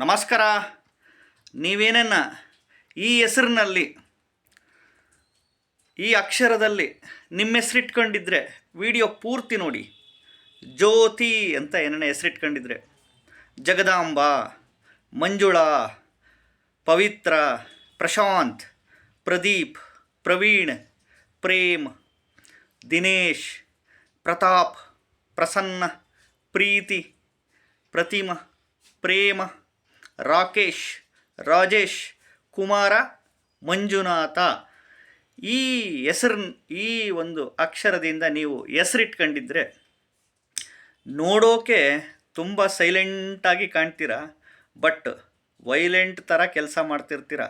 ನಮಸ್ಕಾರ. ನೀವೇನನ್ನ ಈ ಹೆಸರಿನಲ್ಲಿ, ಈ ಅಕ್ಷರದಲ್ಲಿ ನಿಮ್ಮ ಹೆಸರಿಟ್ಕೊಂಡಿದ್ರೆ ವಿಡಿಯೋ ಪೂರ್ತಿ ನೋಡಿ. ಜ್ಯೋತಿ ಅಂತ ಏನನ್ನ ಹೆಸರಿಟ್ಕೊಂಡಿದ್ರೆ. ಜಗದಾಂಬ, ಮಂಜುಳಾ, ಪವಿತ್ರ, ಪ್ರಶಾಂತ್, ಪ್ರದೀಪ್, ಪ್ರವೀಣ್, ಪ್ರೇಮ್, ದಿನೇಶ್, ಪ್ರತಾಪ್, ಪ್ರಸನ್ನ, ಪ್ರೀತಿ, ಪ್ರತಿಮ, ಪ್ರೇಮ. ರಾಕೇಶ್, ರಾಜೇಶ್, ಕುಮಾರ, ಮಂಜುನಾಥ. ಈ ಹೆಸರು ಈ ಒಂದು ಅಕ್ಷರದಿಂದ ನೀವು ಹೆಸರಿಟ್ಕೊಂಡಿದ್ರೆ ನೋಡೋಕೆ ತುಂಬ ಸೈಲೆಂಟಾಗಿ ಕಾಣ್ತೀರ? ಬಟ್ ವೈಲೆಂಟ್ ಥರ ಕೆಲಸ ಮಾಡ್ತಿರ್ತೀರ?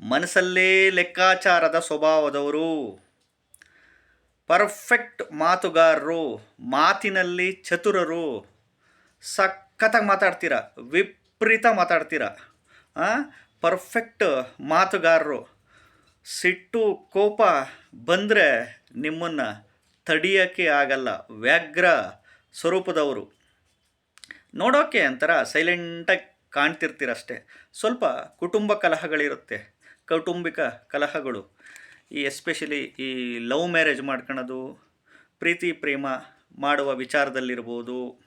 ಮನಸ್ಸಲ್ಲೇ ಲೆಕ್ಕಾಚಾರದ ಸ್ವಭಾವದವರು. ಪರ್ಫೆಕ್ಟ್ ಮಾತುಗಾರರು, ಮಾತಿನಲ್ಲಿ ಚತುರರು. ಸಖತ್ತಾಗಿ ಮಾತಾಡ್ತೀರ? ವಿಪರೀತ ಮಾತಾಡ್ತೀರ. ಪರ್ಫೆಕ್ಟ್ ಮಾತುಗಾರರು. ಸಿಟ್ಟು ಕೋಪ ಬಂದರೆ ನಿಮ್ಮನ್ನು ತಡಿಯೋಕ್ಕೆ ಆಗಲ್ಲ. ವ್ಯಾಘ್ರ ಸ್ವರೂಪದವರು. ನೋಡೋಕ್ಕೆ ಒಂಥರ ಸೈಲೆಂಟಾಗಿ ಕಾಣ್ತಿರ್ತೀರಷ್ಟೇ. ಸ್ವಲ್ಪ ಕುಟುಂಬ ಕಲಹಗಳಿರುತ್ತೆ. ಕೌಟುಂಬಿಕ ಕಲಹಗಳು. ಈ ಎಸ್ಪೆಷಲಿ ಈ ಲವ್ ಮ್ಯಾರೇಜ್ ಮಾಡ್ಕೊಳೋದು ಪ್ರೀತಿ ಪ್ರೇಮ ಮಾಡುವ ವಿಚಾರದಲ್ಲಿರ್ಬೋದು?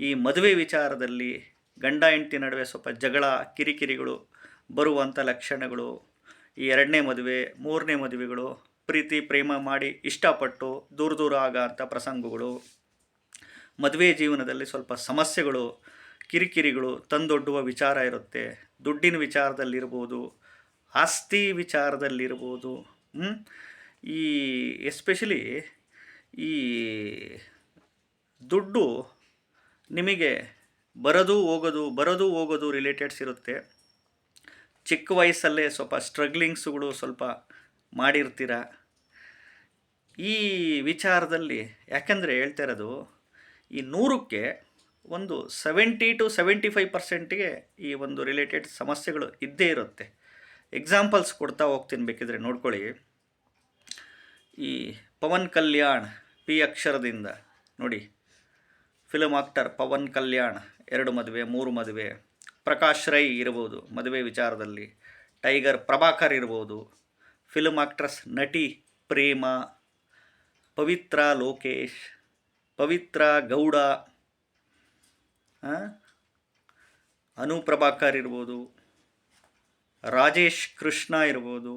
ಈ ಮದುವೆ ವಿಚಾರದಲ್ಲಿ ಗಂಡ ಹೆಂಡತಿ ನಡುವೆ ಸ್ವಲ್ಪ ಜಗಳ, ಕಿರಿಕಿರಿಗಳು ಬರುವಂಥ ಲಕ್ಷಣಗಳು, ಈ ಎರಡನೇ ಮದುವೆ, ಮೂರನೇ ಮದುವೆಗಳು, ಪ್ರೀತಿ, ಪ್ರೇಮ ಮಾಡಿ ಇಷ್ಟಪಟ್ಟು ದೂರ ದೂರ ಆಗೋ ಅಂಥ ಪ್ರಸಂಗಗಳು ಮದುವೆ ಜೀವನದಲ್ಲಿ ಸ್ವಲ್ಪ ಸಮಸ್ಯೆಗಳು, ಕಿರಿಕಿರಿಗಳು ತಂದೊಡ್ಡುವ ವಿಚಾರ ಇರುತ್ತೆ ದುಡ್ಡಿನ ವಿಚಾರದಲ್ಲಿರ್ಬೋದು, ಆಸ್ತಿ ವಿಚಾರದಲ್ಲಿರ್ಬೋದು? ಈ ಎಸ್ಪೆಷಲಿ ಈ ದುಡ್ಡು ನಿಮಗೆ ಬರೋದು ಹೋಗೋದು ಬರೋದು ಹೋಗೋದು ರಿಲೇಟೆಡ್ಸ್ ಇರುತ್ತೆ. ಚಿಕ್ಕ ವಯಸ್ಸಲ್ಲೇ ಸ್ವಲ್ಪ ಸ್ಟ್ರಗ್ಲಿಂಗ್ಸ್ಗಳು ಸ್ವಲ್ಪ ಮಾಡಿರ್ತೀರ. ಈ ವಿಚಾರದಲ್ಲಿ ಯಾಕೆಂದರೆ ಹೇಳ್ತಾ ಇರೋದು, ಈ ನೂರಕ್ಕೆ ಒಂದು ಸೆವೆಂಟಿ ಟು ಸೆವೆಂಟಿ ಫೈವ್ ಪರ್ಸೆಂಟಿಗೆ ಈ ಒಂದು ರಿಲೇಟೆಡ್ ಸಮಸ್ಯೆಗಳು ಇದ್ದೇ ಇರುತ್ತೆ. ಎಕ್ಸಾಂಪಲ್ಸ್ ಕೊಡ್ತಾ ಹೋಗ್ತೀನಿ ಬೇಕಿದ್ರೆ ನೋಡ್ಕೊಳ್ಳಿ. ಈ ಪವನ್ ಕಲ್ಯಾಣ್, ಪಿ ಅಕ್ಷರದಿಂದ ನೋಡಿ. ಫಿಲಮ್ ಆಕ್ಟರ್ ಪವನ್ ಕಲ್ಯಾಣ್ ಎರಡು ಮದುವೆ, ಮೂರು ಮದುವೆ. ಪ್ರಕಾಶ್ ರೈ ಇರ್ಬೋದು ಮದುವೆ ವಿಚಾರದಲ್ಲಿ. ಟೈಗರ್ ಪ್ರಭಾಕರ್ ಇರ್ಬೋದು ಫಿಲ್ಮ್ ಆಕ್ಟ್ರೆಸ್ ನಟಿ ಪ್ರೇಮ, ಪವಿತ್ರ ಲೋಕೇಶ್, ಪವಿತ್ರ ಗೌಡ? ಅನು ಪ್ರಭಾಕರ್ ಇರ್ಬೋದು ರಾಜೇಶ್ ಕೃಷ್ಣ ಇರ್ಬೋದು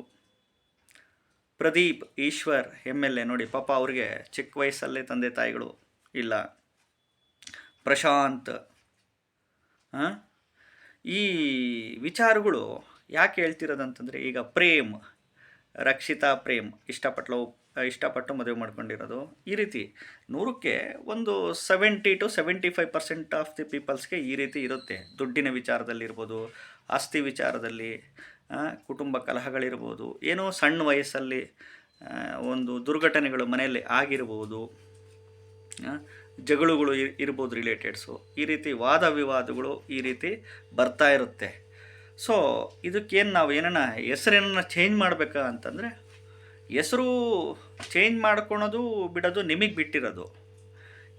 Pradeep Eshwar M L A ನೋಡಿ, ಪಾಪ ಅವ್ರಿಗೆ ಚಿಕ್ಕ ವಯಸ್ಸಲ್ಲೇ ತಂದೆ ತಾಯಿಗಳು ಇಲ್ಲ. ಪ್ರಶಾಂತ್? ಈ ವಿಚಾರಗಳು ಯಾಕೆ ಹೇಳ್ತಿರೋದಂತಂದರೆ ಈಗ ಪ್ರೇಮ್, ರಕ್ಷಿತಾ ಪ್ರೇಮ್ ಇಷ್ಟಪಟ್ಟು ಇಷ್ಟಪಟ್ಟು ಮದುವೆ ಮಾಡ್ಕೊಂಡಿರೋದು. ಈ ರೀತಿ ನೂರಕ್ಕೆ ಒಂದು seventy two seventy five percent of the ಪೀಪಲ್ಸ್ಗೆ ಈ ರೀತಿ ಇರುತ್ತೆ. ದುಡ್ಡಿನ ವಿಚಾರದಲ್ಲಿರ್ಬೋದು, ಆಸ್ತಿ ವಿಚಾರದಲ್ಲಿ ಕುಟುಂಬ ಕಲಹಗಳಿರ್ಬೋದು, ಏನೋ ಸಣ್ಣ ವಯಸ್ಸಲ್ಲಿ ಒಂದು ದುರ್ಘಟನೆಗಳು ಮನೆಯಲ್ಲಿ ಆಗಿರ್ಬೋದು. ಜಗಳಗಳು ಇರ್- ಇರ್ಬೋದು ರಿಲೇಟೆಡ್ಸು ಈ ರೀತಿ ವಾದ ವಿವಾದಗಳು ಈ ರೀತಿ ಬರ್ತಾ ಇರುತ್ತೆ. ಸೊ ಇದಕ್ಕೇನು ನಾವು ಏನನ್ನ ಹೆಸರೇನ ಚೇಂಜ್ ಮಾಡಬೇಕಾ ಅಂತಂದರೆ, ಹೆಸರು ಚೇಂಜ್ ಮಾಡ್ಕೊಳೋದು ಬಿಡೋದು ನಿಮಗೆ ಬಿಟ್ಟಿರೋದು.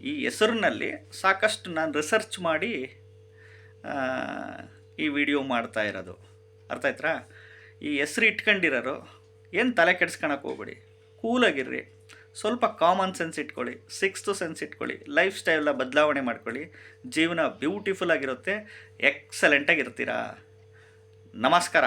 ಈ ಹೆಸರಿನಲ್ಲಿ ಸಾಕಷ್ಟು ನಾನು ರಿಸರ್ಚ್ ಮಾಡಿ ಈ ವಿಡಿಯೋ ಮಾಡ್ತಾ ಇರೋದು. ಅರ್ಥ ಆಯ್ತಾ ಈ ಹೆಸರು ಇಟ್ಕೊಂಡಿರೋರು ಏನು ತಲೆ ಕೆಡ್ಸ್ಕೊಳಕ್ಕೆ ಹೋಗ್ಬೇಡಿ. ಕೂಲಾಗಿರ್ರಿ. ಸ್ವಲ್ಪ ಕಾಮನ್ ಸೆನ್ಸ್ ಇಟ್ಕೊಳ್ಳಿ ಸಿಕ್ಸ್ತ್ ಸೆನ್ಸ್ ಇಟ್ಕೊಳ್ಳಿ ಲೈಫ್ ಸ್ಟೈಲ್ನ ಬದಲಾವಣೆ ಮಾಡ್ಕೊಳ್ಳಿ. ಜೀವನ ಬ್ಯೂಟಿಫುಲ್ ಆಗಿರುತ್ತೆ ಎಕ್ಸಲೆಂಟಾಗಿರ್ತೀರಾ ನಮಸ್ಕಾರ.